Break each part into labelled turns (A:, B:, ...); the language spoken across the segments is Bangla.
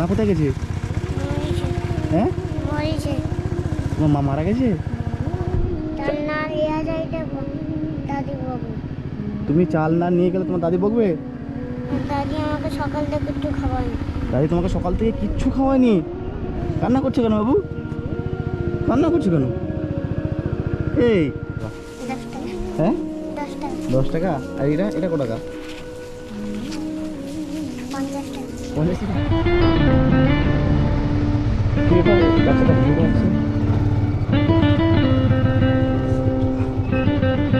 A: মা কোথায় গেছে? হ্যাঁ? তোমার মা মারা গেছে? তুমি চাল না নিয়ে গেলে তোমার দাদি বকবে?
B: দাদি আমাকে সকাল থেকে খাওয়ায়নি।
A: দাদি তোমাকে সকাল থেকে কিচ্ছু খাওয়ায়নি? কান্না করছ কেন বাবু? কান্না করছ কেন? এই
B: দশ টাকা।
A: হ্যাঁ?
B: দশ টাকা।
A: দশ টাকা? আর এটা? এটা কত টাকা? আছে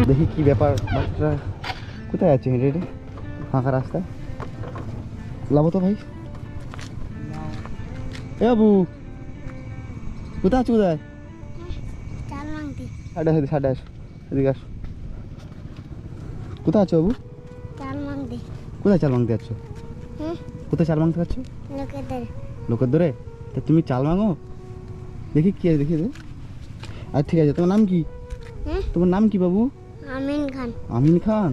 A: দেখি কি ব্যাপার বাচ্চাটা কোথায় আছে হেঁটে হেঁটে ফাঁকা রাস্তায় লাবো তো ভাই। এ বাবু কোথায় আছো কোথায়?
B: চাল মাংতি
A: সাড়ে আসো সাড়ে আসো এদিকে আসো। কোথায় আছো বাবু? কোথায় চাল মাংতে
B: হুম
A: কোথায় চাল মাংতে
B: লোকেদের।
A: লোকের ধরে তা তুমি চাল মাঙো দেখি কি আছে দেখি আর ঠিক আছে তোমার নাম কি? তোমার নাম কি বাবু?
B: আমিন খান।
A: আমিন খান?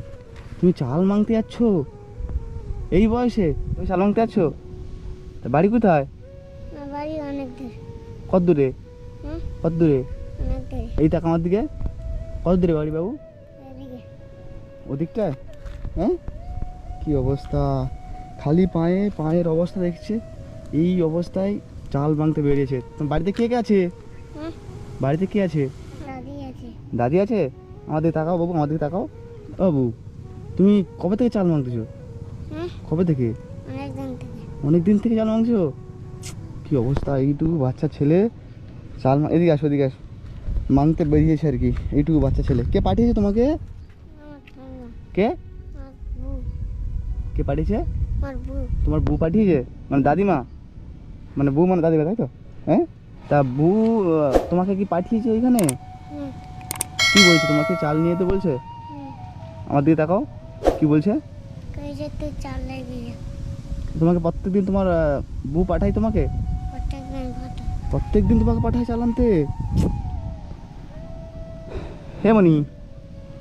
A: তুমি চাল মাংতে যাচ্ছ? এই বয়সে তুমি চাল মাংতে যাচ্ছ? তা বাড়ি কোথায়?
B: বাড়ি অনেক দূর।
A: কত দূরে কত দূরে
B: দূরে।
A: এই তাক আমার দিকে। কত দূরে বাড়ি বাবু? ওদিকটায়? হ্যাঁ? কি অবস্থা? খালি পায়ে পায়ের অবস্থা দেখছে এই অবস্থায় চাল মাংতে বেরিয়েছে। তোমার বাড়িতে কে কে আছে? বাড়িতে কে আছে?
B: দাদি আছে।
A: আমাদের তাকাও বাবু আমাদের তাকাও বাবু তুমি কবে থেকে চাল মাংতেছো কবে থেকে?
B: অনেক দিন থেকে।
A: চাল মাংছো কি অবস্থা এইটুকু বাচ্চা ছেলে চাল এদিকে আসো এদিকে আসো। মাংতে বেরিয়েছে আর কি এইটুকু বাচ্চা ছেলে। কে পাঠিয়েছে তোমাকে? কে? কে পাঠিয়েছে? তোমার বউ। পাঠিয়েছে? মানে দাদিমা? মানে বউ মানে দাদিমা তাই তো? হ্যাঁ? তা বউ তোমাকে কি পাঠিয়েছে ওইখানে? কি বলছে? তোমাকে চাল নিয়ে যেতে বলছে? আমার দিকে তাকাও। কি বলছে? তোমাকে প্রত্যেকদিন তোমার বউ পাঠায় তোমাকে?
B: প্রত্যেক দিন ভাত
A: প্রত্যেক দিন তোমাকে পাঠায় চাল আনতে? হে মনি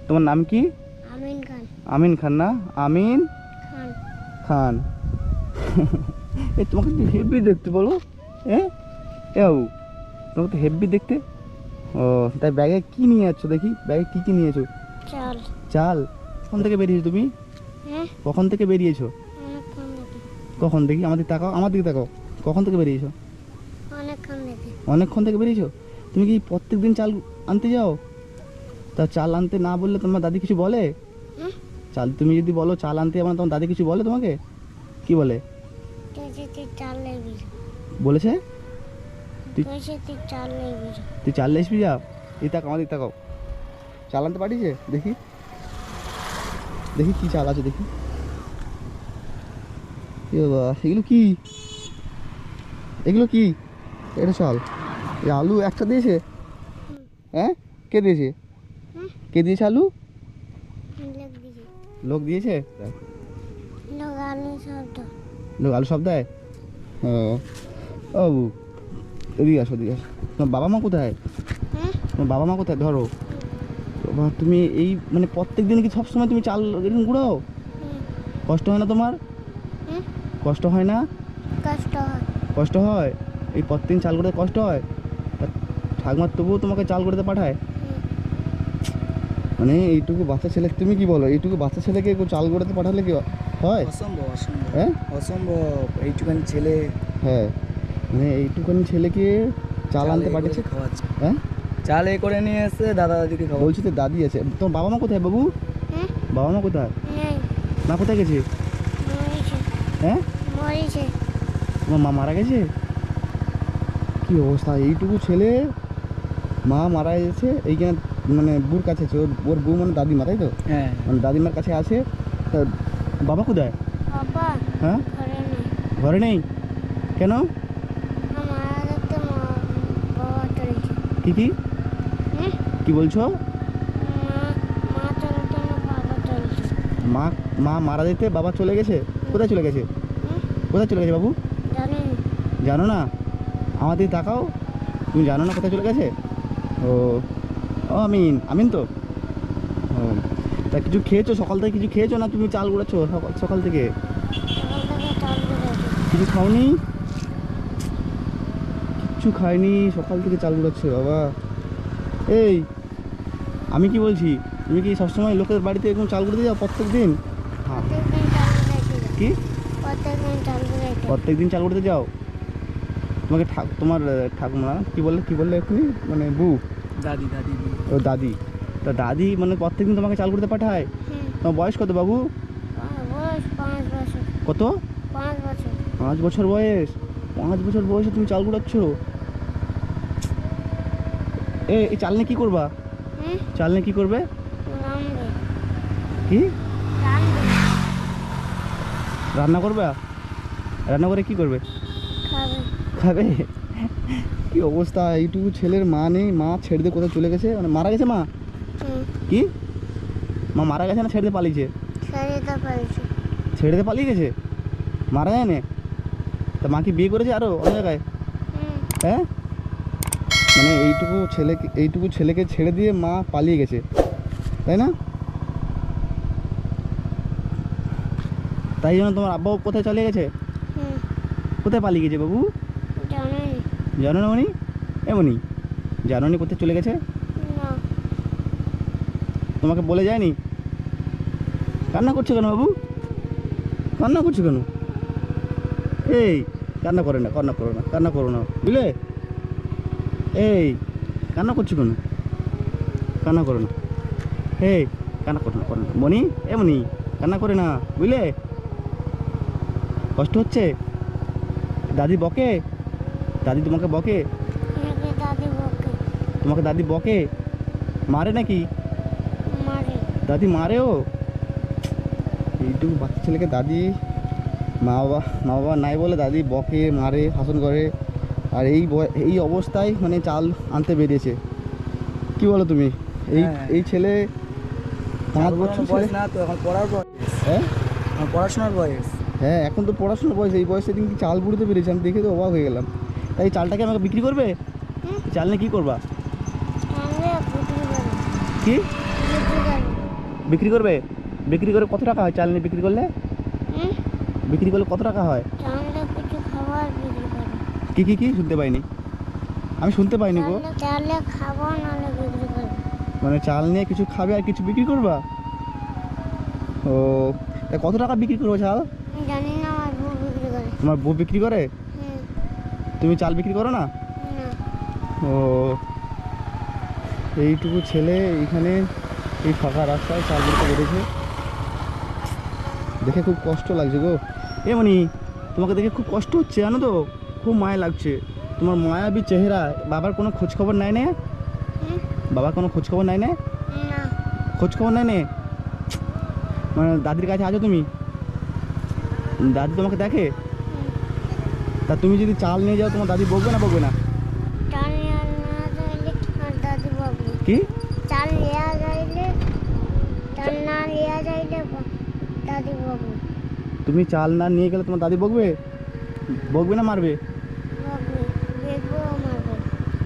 A: তোমার নাম কি?
B: আমিন খান।
A: আমিন খান না? আমিন?
B: খান।
A: এ তোমাকে তো হেভি দেখতে বলো। হ্যাঁ এ বাবু তোমাকে তো হেভি দেখতে? ও তাই ব্যাগে কি নিয়ে যাচ্ছ দেখি? ব্যাগে কি কি নিয়েছো
B: চাল।
A: চাল? কখন থেকে বেরিয়েছো তুমি?
B: হ্যাঁ?
A: কখন থেকে বেরিয়েছো? কখন দেখি? আমার দিকে তাকাও আমার দিকে তাকাও। কখন থেকে বেরিয়েছো?
B: অনেকক্ষণ
A: থেকে বেরিয়েছো? তুমি কি প্রত্যেক দিন চাল আনতে যাও? তা চাল আনতে না বললে তোমার দাদি কিছু বলে? চাল তুমি যদি বলো চাল আনতে আমার তোমার দাদি কিছু বলে তোমাকে? কি বলে? বলেছে তুই-
B: চাল
A: তুই যা। এই তাকাও আমার দিকে তাকাও চাল আনতে পাঠিয়েছে দেখি। দেখি কি চাল আছে দেখি। বাবা এগুলো কি? এগুলো কি? এটা চাল। এই আলু একটা দিয়েছে? হ্যাঁ? কে দিয়েছে? কে দিয়েছে আলু?
B: লোক
A: দিয়েছে?
B: লোক আলু শব্দ
A: লোক আলু সব দেয়? ও ও এদিকে আসো এদিকে আসো। তোমার বাবা মা কোথায়?
B: হ্যাঁ?
A: তোমার বাবা মা কোথায়? ধরো। তুমি এই মানে প্রত্যেক দিন কি সবসময় তুমি চাল এরকম গুঁড়াও? কষ্ট হয় না তোমার? কষ্ট হয় না?
B: কষ্ট হয়।
A: কষ্ট হয়? এই প্রত্যেকদিন চাল করতে কষ্ট হয়? তা ঠাকুমার তবুও তোমাকে চাল করতে পাঠায়? মানে এইটুকু বাচ্চা ছেলে তুমি কি বলো? এইটুকু বাচ্চা ছেলেকে চাল করতে পাঠালে কি হয়?
C: অসম্ভব অসম্ভব।
A: হ্যাঁ?
C: অসম্ভব এইটুখানি ছেলে।
A: হ্যাঁ। মানে এইটুকানি ছেলেকে চাল আনতে পাঠিয়েছে?
C: খাওয়াচ্ছে।
A: হ্যাঁ?
C: চালে করে নিয়ে এসে দাদা দাদিকে খাওয়া
A: বলছি তো দাদি আছে। তোমার বাবা মা কোথায় বাবু?
B: হ্যাঁ।
A: বাবা মা কোথায়?
B: নেই।
A: মা কোথায় গেছে?
B: মরেছে।
A: হ্যাঁ?
B: মরেছে।
A: তোমার মা মারা গেছে? কি অবস্থা? এইটুকু ছেলে মা মারা গেছে এইখানে মানে বুর কাছে আছে ওর ওর বউ মানে দাদিমা তাই তো?
C: হ্যাঁ।
A: মানে দাদিমার কাছে আছে তা বাবা কোথায়?
B: বাবা
A: হ্যাঁ?
B: ঘরে নেই।
A: ঘরে নেই? কেন? কি কি?
B: হ্যাঁ
A: কি বলছো?
B: মা মা
A: মারা যেতে বাবা চলে গেছে? কোথায় চলে গেছে? কোথায় চলে গেছে বাবু?
B: জানো না।
A: আমাদের তাকাও। তুমি জানো না কোথায় চলে গেছে? ও ও, আমিন আমিন তো? ও, তা কিছু খেয়েছো? সকাল থেকে কিছু খেয়েছো না তুমি চাল গুঁড়াচ্ছো সকাল সকাল থেকে? কিছু খাওনি? কিচ্ছু খায়নি সকাল থেকে চাল উড়াচ্ছে বাবা। এই, আমি কি বলছি? তুমি কি সবসময় লোকের বাড়িতে এরকম চাল গুঁড়তে যাও প্রত্যেক দিন? হ্যাঁ। কি? প্রত্যেক দিন চাল করতে যাও? তোমাকে তোমার, ঠাকুমা, কি বললে কি বললে এক্ষুনি? মানে বউ
C: দাদি দাদি
A: ও দাদি। তা দাদি মানে প্রত্যেকদিন তোমাকে চাল করতে পাঠায়? তোমার বয়স কত বাবু?
B: বয়স পাঁচ বছর।
A: কত?
B: পাঁচ বছর।
A: বয়স। পাঁচ বছর বয়সে তুমি চাল কুড়াচ্ছ এ এই চাল নিয়ে কী করবা? চাল নিয়ে কী করবে? কি? রান্না করবে? রান্না করে কি করবে?
B: খাবে।
A: খাবে? কি অবস্থা? এইটুকু ছেলের মা নেই মা ছেড়ে দিয়ে কোথায় চলে গেছে? মানে মারা গেছে মা? কি? মা মারা গেছে না ছেড়ে দিয়ে পালিয়েছে? ছেড়ে দিয়ে পালিয়ে গেছে? মারা যায় না? তা মা কি বিয়ে করেছে আরও অন্য জায়গায়? হ্যাঁ? মানে এইটুকু ছেলেকে এইটুকু ছেলেকে ছেড়ে দিয়ে মা পালিয়ে গেছে। তাই না? তাই জন্য তোমার আব্বাও কোথায় চলে গেছে? কোথায় পালিয়ে গেছে বাবু? জানো না উনি এমনই জানো নি কোথায় চলে গেছে?
B: না।
A: তোমাকে বলে যায়নি? কান্না করছ কেন বাবু? কান্না করছ কেন? এই কান্না করে না কান্না করো না কান্না করো না। বুঝলে? এই কান্না করছ কেন? কান্না করো না। এই কান্না করো না করো না। মনি এমনি কান্না করে না বুঝলে? কষ্ট হচ্ছে? দাদি বকে? দাদি তোমাকে বকে?
B: দাদি বকে।
A: তোমাকে দাদি বকে? মারে নাকি? দাদি মারে মারেও? এইটুকু বাচ্চা ছেলেকে দাদি মা বাবা মা বাবা নাই বলে দাদি বকে মারে শাসন করে। আর এই বয়- এই অবস্থায় মানে চাল আনতে বেরিয়েছে। কি বলো তুমি? এই
C: হ্যাঁ।
A: এই ছেলে পাঁচ বছর
C: বয়স না তো এখন পড়ার বয়স।
A: হ্যাঁ?
C: এখন পড়াশোনার বয়স।
A: হ্যাঁ এখন তো পড়াশোনার বয়স এই বয়সে দিন কি চাল বুড়িতে পেরেছি আমি দেখে তো অবাক হয়ে গেলাম। এই চালটাকে আমাকে বিক্রি করবে? চাল নিয়ে কী করবা? কি?
B: বিক্রি
A: করবে বিক্রি করে কত টাকা হয় চাল নিয়ে বিক্রি করলে? বিক্রি করলে কত টাকা হয়? কি কি কি? শুনতে পাইনি। আমি শুনতে পাইনি গো। মানে চাল নিয়ে কিছু খাবে আর কিছু বিক্রি করবা? ও তা কত টাকা বিক্রি করব চাল?
B: জানি না আমার বউ বিক্রি করে।
A: তোমার বউ বিক্রি করে? তুমি চাল বিক্রি করো না? ও এইটুকু ছেলে এইখানে এই ফাঁকা রাস্তায় চাল বিক্রি করেছে দেখে খুব কষ্ট লাগছে গো। এ এমনি তোমাকে দেখে খুব কষ্ট হচ্ছে জানো তো? খুব মায়া লাগছে। তোমার মায়াবী চেহারা বাবার কোনো খোঁজ খবর নেয় না?
B: হুম।
A: বাবা কোনো খোঁজ খবর নেয় না?
B: না।
A: খোঁজ খবর নেয় নে? মানে দাদির কাছে আছো তুমি? দাদি তোমাকে দেখে? তা তুমি যদি চাল নিয়ে যাও তোমার দাদি বকবে না বকবে না? কি?
B: চাল নেওয়া যাইলে চাল না নেওয়া যাইলে দাদি বকবে।
A: তুমি চাল না নিয়ে গেলে তোমার দাদি বকবে? বকবে না মারবে?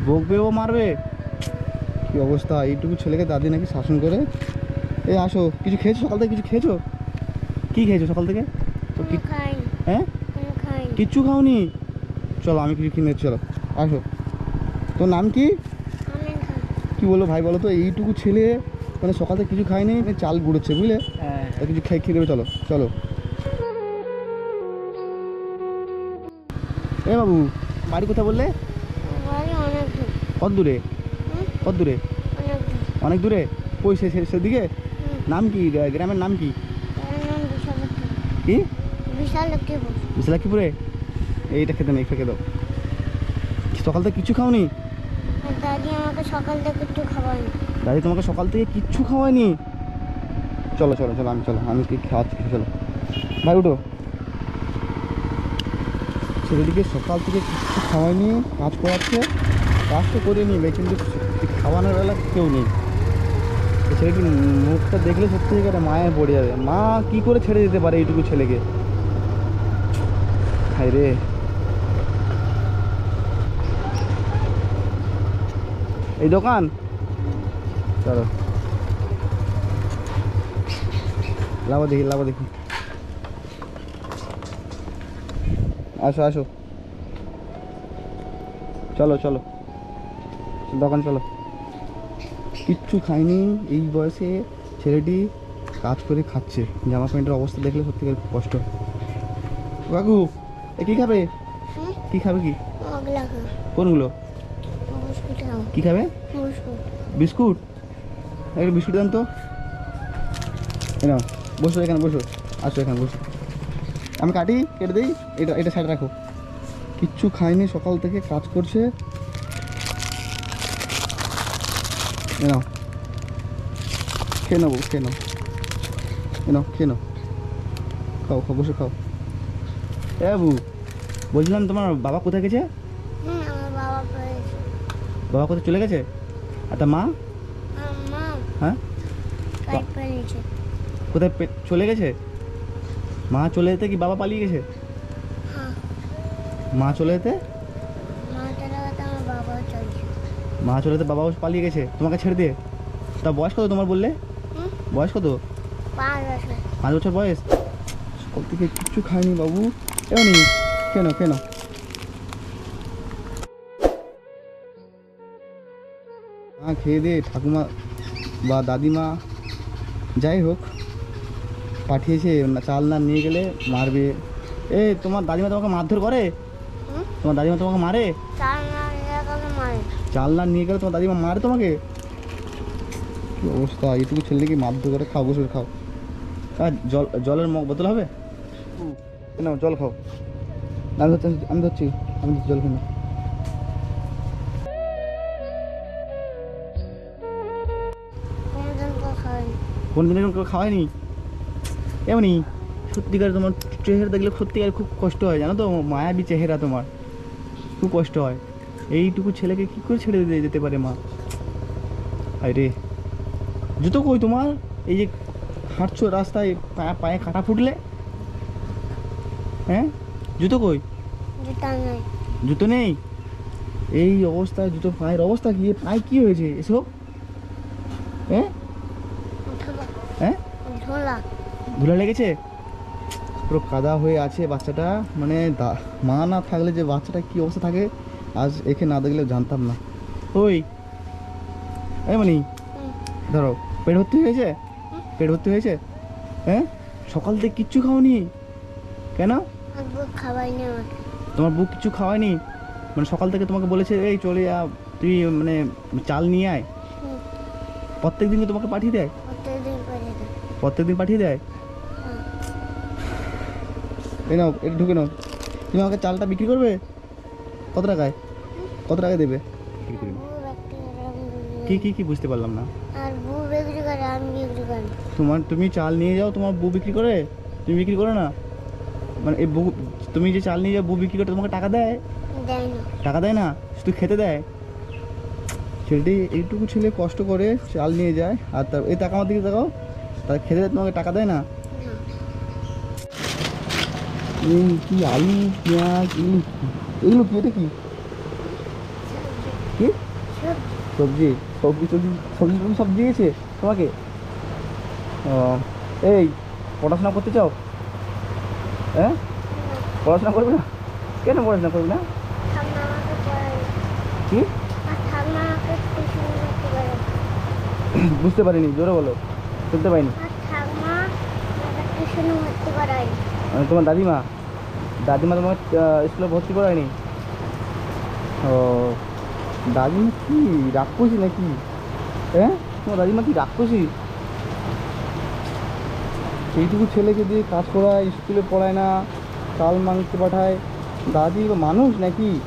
B: বকবে
A: ও মারবে। কি অবস্থা? এইটুকু ছেলেকে দাদি নাকি শাসন করে? এই আসো কিছু খেয়েছো সকাল থেকে? কিছু খেয়েছো? কি খেয়েছো সকাল থেকে? হ্যাঁ? কিচ্ছু খাওনি? চলো আমি কিছু কিনে চলো। আসো। তোর নাম কি? কি বলব ভাই বলো তো? এইটুকু ছেলে মানে সকালে কিছু খায়নি মানে চাল গুঁড়োচ্ছে বুঝলে?
C: হ্যাঁ।
A: কিছু খেয়ে খেয়ে দেবে চলো চলো। এ বাবু বাড়ি কোথায় বললে?
B: বাড়ি অনেক দূর।
A: কত দূরে? কত দূরে?
B: অনেক দূরে।
A: কই সে সেদিকে? নাম কি? গ্রামের নাম কি?
B: বিশাল
A: কি?
B: লক্ষ্মীপুর
A: বিশালাক্ষীপুরে? এইটা খেতে নেই খেতে দাও। সকাল থেকে কিচ্ছু খাওনি?
B: দাদি আমাকে সকাল থেকে একটু খাওয়ায়নি।
A: দাদি তোমাকে সকাল থেকে কিচ্ছু খাওয়ায়নি? চলো চলো চলো আমি চলো আমি কি খাওয়াচ্ছি চলো। ভাই উঠো। ছেলেটিকে সকাল থেকে কিচ্ছু খাওয়ায়নি কাজ করাচ্ছে কাজ তো করে নিবে কিন্তু খাওয়ানোর বেলা কেউ নেই। ছেলেটি মুখটা দেখলে সত্যি করে মায়ে পড়ে যাবে মা কি করে ছেড়ে দিতে পারে এইটুকু ছেলেকে? হাই রে। এই দোকান? চলো। লাভ দেখি লাভ দেখি। আসো আসো। চলো চলো। দোকান চলো। কিচ্ছু খাইনি এই বয়সে ছেলেটি কাজ করে খাচ্ছে। জামা প্যান্টের অবস্থা দেখলে সত্যিকার খুব কষ্ট। কাকু এ কী খাবে? কী খাবে কি? কোনগুলো? কী খাবে?
B: বিস্কুট?
A: একটা বিস্কুট দেন তো। এই বসো এখানে বসো। আসো এখানে বসো। আমি কাটি কেটে দিই এটা এটা সাইড রাখো। কিচ্ছু খাইনি সকাল থেকে কাজ করছে। নাও। খেয়ে নেব খেয়ে নাও। নাও খেয়ে নাও। খাও খাও বসে খাও। এ বাবু বলছিলাম তোমার বাবা কোথায় গেছে?
B: বাবা
A: বাবা কোথায় চলে গেছে? আর তা মা? হ্যাঁ? কোথায় চলে গেছে? মা চলে যেতে কি বাবা পালিয়ে গেছে?
B: হ্যাঁ।
A: মা চলে যেতে?
B: মা চলে
A: যেতে বাবাও পালিয়ে গেছে। তোমাকে ছেড়ে দিয়ে? তা বয়স কত তোমার বললে? বয়স কত?
B: পাঁচ বছর।
A: পাঁচ বছর বয়স? সকাল থেকে কিচ্ছু খায়নি বাবু। এমনি কেন কেন? মা খেয়ে দিয়ে ঠাকুমা বা দাদিমা যাই হোক পাঠিয়েছে না চাল না নিয়ে গেলে মারবে। এ তোমার দাদিমা তোমাকে মারধর করে? তোমার দাদিমা তোমাকে মারে? চাল না নিয়ে গেলে তোমার দাদিমা মারে তোমাকে? কি অবস্থা? এইটুকু ছেলে কি মারধর করে খাও বসে খাও। আর জল জলের মগ বোতল হবে? না জল খাও। আমি ধরছি আমি ধরছি আমি জল খেয়ে
B: খাইনি
A: কোন দিন এরকম কেউ খাওয়ায়নি? এমনি সত্যিকার তোমার চেহারা দেখলে সত্যিকার খুব কষ্ট হয় জানো তো? মায়াবী চেহারা তোমার খুব কষ্ট হয়। এইটুকু ছেলেকে কী করে ছেড়ে দিয়ে যেতে পারে মা? আরে জুতো কই তোমার? এই যে হাঁটছো রাস্তায় পায়ে পায়ে কাটা ফুটলে? হ্যাঁ? জুতো কই?
B: জুতো নেই?
A: এই অবস্থায় জুতো পায়ের অবস্থা কি? পায়ে কি হয়েছে? এসব? হ্যাঁ? ধুলা লেগেছে? পুরো কাদা হয়ে আছে বাচ্চাটা। মানে মা না থাকলে যে বাচ্চাটা কি অবস্থা থাকে আজ একে না দেখলে জানতাম না। ওই। এই মানি ধরো পেট ভর্তি হয়েছে? পেট ভর্তি হয়েছে? হ্যাঁ? সকাল থেকে কিচ্ছু খাওনি? কেন? তোমার বুক কিছু খাওয়ায়নি? মানে সকাল থেকে তোমাকে বলেছে এই চলে যা তুই মানে চাল নিয়ে আয়। প্রত্যেক দিন তোমাকে পাঠিয়ে দেয়। প্রত্যেক দিন পাঠিয়ে দেয়? এই নাও এটা ঢুকে নাও। তুমি আমাকে চালটা বিক্রি করবে? কত টাকায়? কত টাকায় দেবে? কি কি কি বুঝতে পারলাম না।
B: আর বউ বিক্রি করে আমি বিক্রি করি।
A: তোমার তুমি চাল নিয়ে যাও তোমার বউ বিক্রি করে। তুমি বিক্রি করো না। মানে এই বউ তুমি যে চাল নিয়ে যাও বউ বিক্রি করে তোমাকে টাকা দেয়?
B: দেয় না।
A: টাকা দেয় না? শুধু খেতে দেয়? ছেলেটি এইটুকু ছেলে কষ্ট করে চাল নিয়ে যায় আর তার এই টাকা আমার দিকে দেখাও তার খেতে দেয় তোমাকে টাকা দেয় না? এই কি আলু, পেঁয়াজ এগুলো এগুলো কি, এটা কি? কি?
B: সবজি
A: সবজি সবজি সবজি টবজি সব দিয়েছে তোমাকে? এই, পড়াশোনা করতে চাও? হ্যাঁ? পড়াশোনা করবে না? কেন পড়াশোনা করবে না? কি? বুঝতে পারিনি, জোরে বলো, শুনতে
B: ঠাম্মা আমাকে টিউশন করতে
A: মানে তোমার দাদিমা? দাদিমা আহ, স্কুলে ভর্তি করায়নি? ও দাদিমা কি রাক্ষসী নাকি? হ্যাঁ? তোমার দাদিমা কি রাক্ষসী? এইটুকু ছেলেকে দিয়ে কাজ করায় স্কুলে পড়ায় না চাল মাংস পাঠায়। দাদি মানুষ নাকি?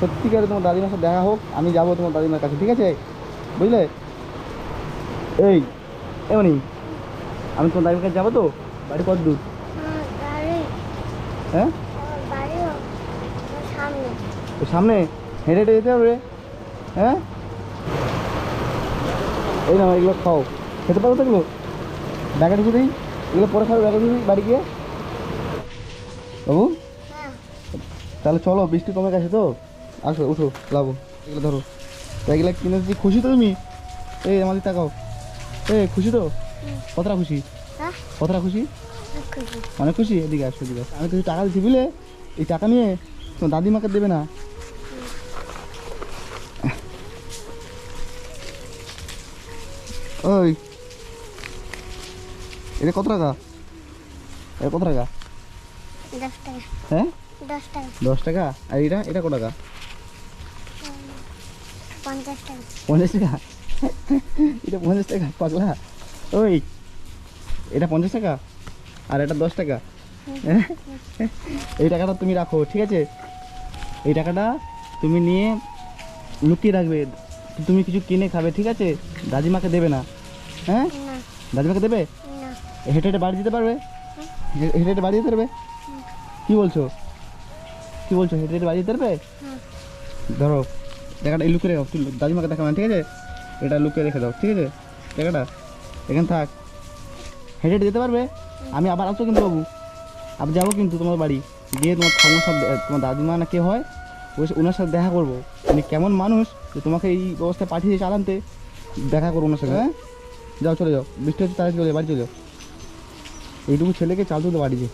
A: সত্যিকারে তোমার দাদিমার সাথে দেখা হোক আমি যাব তোমার দাদিমার কাছে ঠিক আছে? বুঝলে? এই এমনি আমি তোমার দাদিমার কাছে যাব তো? বাড়ি কত দূর? হ্যাঁ?
B: সামনে।
A: তো সামনে? হেঁটে হেঁটে যেতে হবে হ্যাঁ? এই না এগুলো খাও। খেতে পারো তো এগুলো? ব্যাগে ঢুকে দিই। এগুলো পরে খাবে ব্যাগে ঢুকে বাড়ি গিয়ে। বাবু?
B: হ্যাঁ।
A: তাহলে চলো বৃষ্টি কমে গেছে তো? আসো উঠো লাভো এগুলো ধরো। এগুলো কিনে খুশি তো তুমি? এই আমাদের তাকাও। এ খুশি তো? কতটা খুশি? কতটা খুশি? অনেক খুশি। এদিকে আসো এদিকে আমি কিছু টাকা দিচ্ছি বুঝলে? এই টাকা নিয়ে তোমার দাদিমাকে দেবে না। ওই। এটা কত টাকা? এটা কত টাকা। হ্যাঁ?
B: দশ টাকা।
A: দশ টাকা? আর এটা? এটা কত টাকা?
B: পঞ্চাশ টাকা।
A: পঞ্চাশ টাকা? এটা পঞ্চাশ টাকা পাগলা। ওই। এটা পঞ্চাশ টাকা? আর এটা দশ টাকা? এই টাকাটা তুমি রাখো ঠিক আছে? এই টাকাটা তুমি নিয়ে লুকিয়ে রাখবে। তুমি কিছু কিনে খাবে ঠিক আছে? দাদিমাকে দেবে না। হ্যাঁ? দাদিমাকে দেবে? হেঁটে হেঁটে বাড়ি দিতে পারবে? হেঁটে হেঁটে বাড়ি দিতে পারবে? কী বলছো? কী বলছো? হেঁটে হেঁটে বাড়ি দিতে পারবে? ধরো টাকাটা এই লুকিয়ে রেখো দাদিমাকে দেখাবে না ঠিক আছে? এটা লুকিয়ে রেখে দাও ঠিক আছে? টাকাটা এখানে থাক। হেঁটে হেঁটে যেতে পারবে? আমি আবার আসব কিন্তু বাবু। আমি যাব কিন্তু তোমার বাড়ি। গিয়ে তোমার ঠাকুমার সাথে তোমার দাদিমা না কে হয় ওই ওনার সাথে দেখা করব। উনি কেমন মানুষ যে তোমাকে এই ব্যবস্থায় পাঠিয়ে চালানতে দেখা করব ওনার সাথে। হ্যাঁ? যাও চলে যাও। বৃষ্টি হচ্ছে তাড়াতাড়ি চলে যাও, বাড়ি চলে যাও। এইটুকু ছেলেকে চাল তুলতে বাড়ি যে।